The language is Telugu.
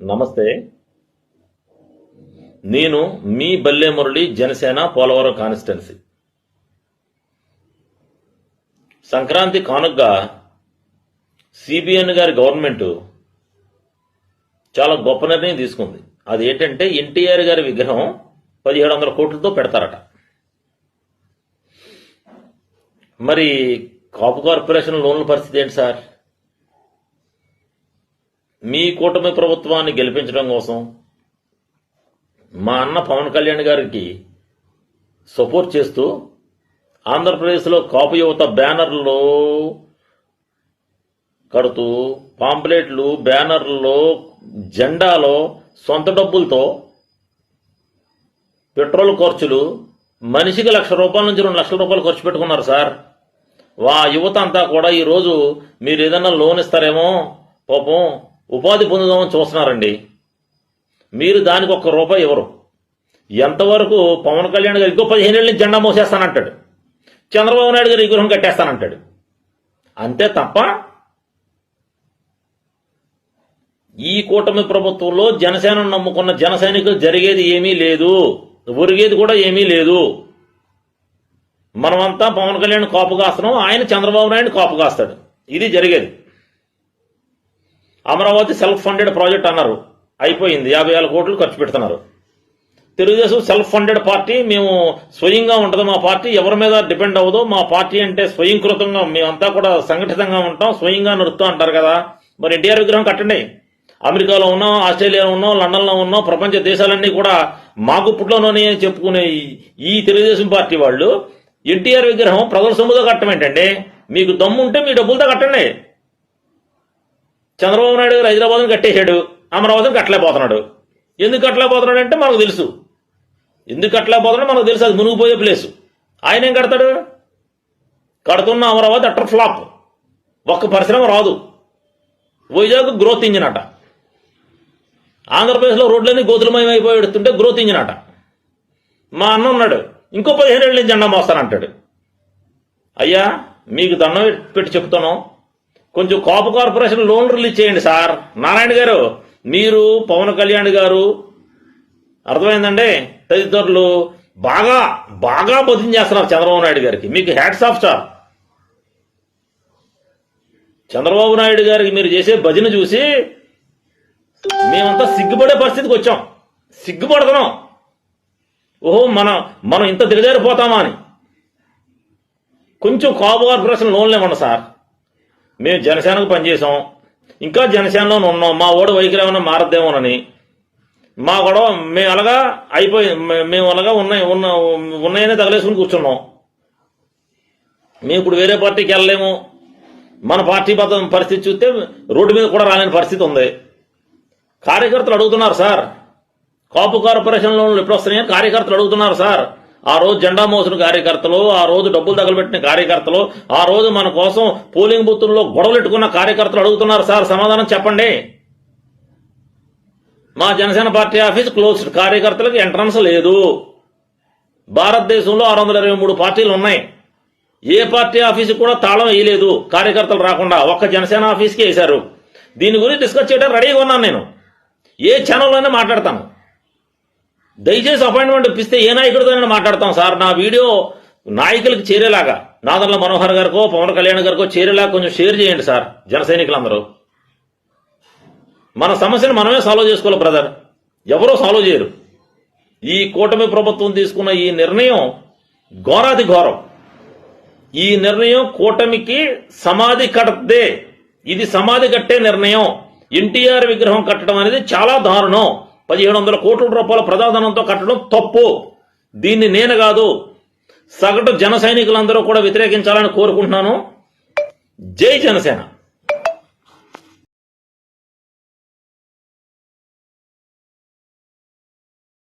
నమస్తే. నేను మీ బల్లె మురళి జనసేన పోలవరం కాన్స్టిట్యున్సీ. సంక్రాంతి కానుకగా సిబిఎన్ గారి గవర్నమెంట్ చాలా గొప్ప నిర్ణయం తీసుకుంది. అది ఏంటంటే ఎన్టీఆర్ గారి విగ్రహం పదిహేడు వందల కోట్లతో పెడతారట. మరి కాపు కార్పొరేషన్ లోన్ల పరిస్థితి ఏంటి సార్? మీ కూటమి ప్రభుత్వాన్ని గెలిపించడం కోసం మా అన్న పవన్ కళ్యాణ్ గారికి సపోర్ట్ చేస్తూ ఆంధ్రప్రదేశ్లో కాపు యువత బ్యానర్లు కడుతూ పాంప్లెట్లు బ్యానర్లలో జెండాలో సొంత డబ్బులతో పెట్రోల్ ఖర్చులు మనిషికి లక్ష రూపాయల నుంచి రెండు లక్షల రూపాయలు ఖర్చు పెట్టుకున్నారు సార్. వా యువత అంతా కూడా ఈరోజు మీరు ఏదన్నా లోన్ ఇస్తారేమో పాపం ఉపాధి పొందుదామని చూస్తున్నారండి. మీరు దానికి ఒక్క రూపాయి ఇవ్వరు. ఎంతవరకు పవన్ కళ్యాణ్ గారు ఇంకో పదిహేను ఏళ్ళని జెండా మోసేస్తానంటాడు. చంద్రబాబు నాయుడు గారు విగ్రహం కట్టేస్తానంటాడు. అంతే తప్ప ఈ కూటమి ప్రభుత్వంలో జనసేనను నమ్ముకున్న జన సైనికులు జరిగేది ఏమీ లేదు. ఒరిగేది కూడా ఏమీ లేదు. మనమంతా పవన్ కళ్యాణ్ కాపు కాస్తున్నాం ఆయన చంద్రబాబు నాయుడు కాపు కాస్తాడు. ఇది జరిగేది. అమరావతి సెల్ఫ్ ఫండెడ్ ప్రాజెక్ట్ అన్నారు. అయిపోయింది. యాభై వేల కోట్లు ఖర్చు పెడుతున్నారు. తెలుగుదేశం సెల్ఫ్ ఫండెడ్ పార్టీ మేము స్వయంగా ఉంటుంది మా పార్టీ. ఎవరి మీద డిపెండ్ అవ్వదు మా పార్టీ అంటే స్వయంకృతంగా మేమంతా కూడా సంఘటితంగా ఉంటాం స్వయంగా నడుస్తూ అంటారు కదా. మరి ఎన్టీఆర్ విగ్రహం కట్టండి. అమెరికాలో ఉన్నాం ఆస్ట్రేలియాలో ఉన్నాం లండన్లో ఉన్నాం ప్రపంచ దేశాలన్నీ కూడా మా గుప్పుట్లోనే చెప్పుకునే ఈ- తెలుగుదేశం పార్టీ వాళ్ళు. ఎన్టీఆర్ విగ్రహం ప్రజల సొమ్ముతో కట్టడం ఏంటండి మీకు దమ్ము ఉంటే మీ డబ్బులతో కట్టండి. చంద్రబాబు నాయుడు గారు హైదరాబాద్ని కట్టేశాడు అమరావతిని కట్టలేకపోతున్నాడు. ఎందుకు కట్టలేకపోతున్నాడు అంటే మనకు తెలుసు. ఎందుకు కట్టలేకపోతున్నాడు మనకు తెలుసు అది మునిగిపోయే ప్లేస్ ఆయన ఏం కడతాడు? కడుతున్న అమరావతి అట్టర్ ఫ్లాప్. ఒక్క పరిశ్రమ రాదు. వైజాగ్ గ్రోత్ ఇంజిన్ అట. ఆంధ్రప్రదేశ్లో రోడ్లన్నీ గోతులమయం అయిపోయి గ్రోత్ ఇంజిన్ అట. మా అన్న ఉన్నాడు ఇంకో పదిహేను ఏళ్ళు నేను జెండా మోస్తానంటాడు. అయ్యా మీకు దండం పెట్టి చెప్తాను కొంచెం కాపు కార్పొరేషన్ లోన్ రిలీజ్ చేయండి సార్. నారాయణ గారు మీరు పవన్ కళ్యాణ్ గారు అర్థమైందండి? తదితరులు బాగా బాగా బతిని చేస్తున్నారు చంద్రబాబు నాయుడు గారికి. మీకు hats off sir. Chandrababu Naidu గారికి మీరు చేసే భజన చూసి మేమంతా సిగ్గుపడే పరిస్థితికి వచ్చాం. సిగ్గుపడుతున్నాం. ఓహో మనం మనం ఇంత దిగజారిపోతామా అని. కొంచెం కాపు కార్పొరేషన్ లోన్లు ఇవ్వండి సార్. మేము జనసేనకు పనిచేసాం ఇంకా జనసేనలోనే ఉన్నాం. మా ఓడి వైఖరి ఏమైనా మారద్దేమోనని. మా గొడవ మేము అలాగా అయిపోయి మేము అలాగా ఉన్నాయి ఉన్న ఉన్నాయనే తగలేసుకుని కూర్చున్నాం. మేము ఇప్పుడు వేరే పార్టీకి వెళ్ళలేము. మన పార్టీ పద పరిస్థితి చూస్తే రోడ్డు మీద కూడా రాలేని పరిస్థితి ఉంది. కార్యకర్తలు అడుగుతున్నారు సార్. కాపు కార్పొరేషన్ లోన్లు ఎప్పుడు వస్తున్నాయని కార్యకర్తలు అడుగుతున్నారు సార్. ఆ రోజు జెండా మోసిన కార్యకర్తలు ఆ రోజు డబ్బులు తగలబెట్టిన కార్యకర్తలు ఆ రోజు మన కోసం పోలింగ్ బూతుల్లో గొడవలు పెట్టుకున్న కార్యకర్తలు అడుగుతున్నారు. సార్ సమాధానం చెప్పండి. మా జనసేన పార్టీ ఆఫీస్ క్లోజ్డ్. కార్యకర్తలకు ఎంట్రన్స్ లేదు. భారతదేశంలో ఆరు వందల ఇరవై మూడు పార్టీలు ఉన్నాయి. ఏ పార్టీ ఆఫీసు కూడా తాళం వేయలేదు. కార్యకర్తలు రాకుండా ఒక్క జనసేన ఆఫీస్కి వేశారు. దీని గురించి డిస్కస్ చేయడానికి రెడీగా ఉన్నాను నేను. ఏ ఛానల్లోనే మాట్లాడతాను. దయచేసి అపాయింట్మెంట్ ఇప్పిస్తే ఏ నాయకుడితోనైనా మాట్లాడతాం? సార్ నా వీడియో నాయకులకు చేరేలాగా నాదర్ల మనోహర్ గారికో పవన్ కళ్యాణ్ గారికో చేరేలాగా కొంచెం షేర్ చేయండి సార్ జన సైనికులందరూ. మన సమస్యను మనమే సాల్వ్ చేసుకోవాలి బ్రదర్ ఎవరో సాల్వ్ చేయరు. ఈ కూటమి ప్రభుత్వం తీసుకున్న ఈ నిర్ణయం ఘోరాది ఘోరం. ఈ నిర్ణయం కూటమికి సమాధి కట్టదే. ఇది సమాధి కట్టే నిర్ణయం. ఎన్టీఆర్ విగ్రహం కట్టడం అనేది చాలా దారుణం. పదిహేడు వందల కోట్ల రూపాయల ప్రజాధనంతో కట్టడం తప్పు. దీన్ని నేను కాదు సగటు జన సైనికులందరూ కూడా వ్యతిరేకించాలని కోరుకుంటున్నాను. జై జనసేన.